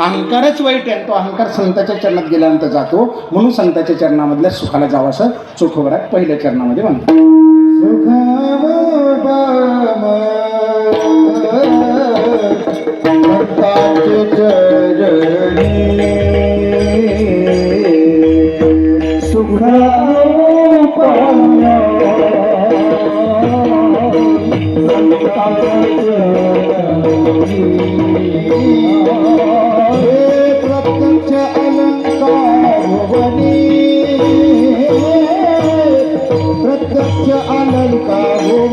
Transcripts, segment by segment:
अहंकारच वाईट आहे. तो अहंकार संताच्या चरणात गेल्यानंतर जातो. म्हणून संताच्या चरणामधल्या सुखाला जावं असं चोखोबरात पहिल्या चरणामध्ये म्हणतो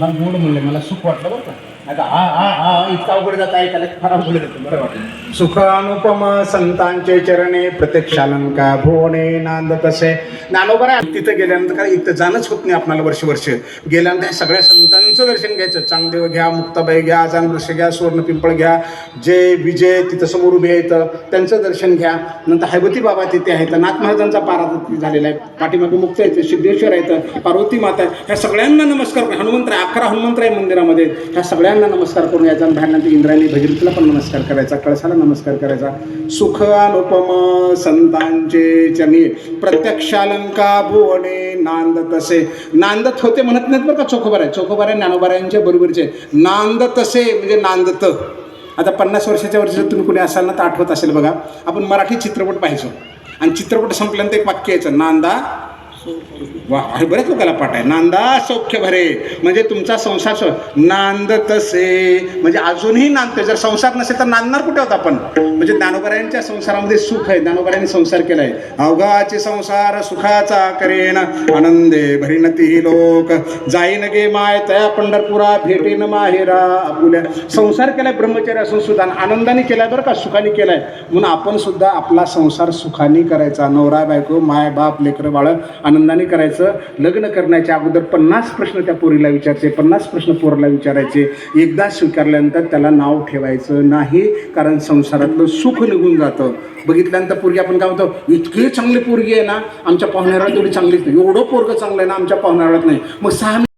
फार गोड म्हणलं मला सुख वाटलं बरं का आता हा हा हा इतका अवघड जात ऐकायला फार अवघड जातं बरं वाटलं. सुख अनुपम संतांचे चरणे प्रत्यक्षालंका भुवने नांद तसे. नानोबर आहे. तिथं गेल्यानंतर काय इथं जाणंच होत नाही आपणाला वर्ष वर्ष. गेल्यानंतर ह्या सगळ्या संतांचं दर्शन घ्यायचं. चांगदेव घ्या मुक्ताबाई घ्या आजान वृक्ष घ्या सुवर्ण पिंपळ घ्या. जय विजय तिथं समोर उभे आहेत. त्यांचं दर्शन घ्या. नंतर हैबती बाबा तिथे आहेत. नाथ महाराजांचा पारा तिथे झालेला आहे. पाठीमागे मुक्त आहेत. सिद्धेश्वर आहेत. पार्वती माता ह्या सगळ्यांना नमस्कार. करून हनुमंत आहे. अकरा हनुमंत आहे मंदिरामध्ये. ह्या सगळ्या सगळ्यांना नमस्कार करून यायचा आणि इंद्रायणी भगीरथीला पण नमस्कार करायचा कळसाला नमस्कार करायचा. सुख अनुपम संतांचे चरणी प्रत्यक्षालंका भुवने नांद तसे नांदत होते म्हणत नाहीत बरं का चोखोबार आहे चोखोबार आहे बरोबरचे. नांद तसे म्हणजे नांदत. आता पन्नास वर्षाच्या वर्षी जर तुम्ही कुणी असाल ना तर आठवत असेल बघा. आपण मराठी चित्रपट पाहायचो. आणि चित्रपट संपल्यानंतर एक वाक्य यायचं नांदा वा अरे बऱ्याच लोकांना पाठ आहे नांदा सौख्य भरे. म्हणजे तुमचा संसार नांद तसे. म्हणजे अजूनही नांदते जर संसार नसेल तर नांदणार कुठे होता आपण? म्हणजे ज्ञानोबऱ्यांच्या संसारामध्ये सुख आहे. ज्ञानोबऱ्यांनी संसार केलाय. अवघाचे संसार सुखाचा करेन. आनंदे भरिणती लोक. जाईन गे माय तया पंढरपुरा. भेटेन माहेरा आपुल्या. संसार केलाय ब्रह्मचर्य असून सुद्धा. आनंदाने केलाय बरं का? सुखाने केलाय. म्हणून आपण सुद्धा आपला संसार सुखाने करायचा. नवरा बायको माय बाप लेकर बाळ आनंदाने करायचं. लग्न करण्याच्या अगोदर पन्नास प्रश्न त्या पोरीला विचारायचे. पन्नास प्रश्न पोराला विचारायचे. एकदा स्वीकारल्यानंतर त्याला नाव ठेवायचं नाही कारण संसारातलं सुख निघून जातं. बघितल्यानंतर पोरगी आपण काय म्हणतो इतकी चांगली पोरगी आहे ना आमच्या पाहुण्याला तेवढी चांगलीच नाही. एवढं पोरगं चांगलं आहे ना आमच्या पाहुण्याळ्यात नाही. मग सहा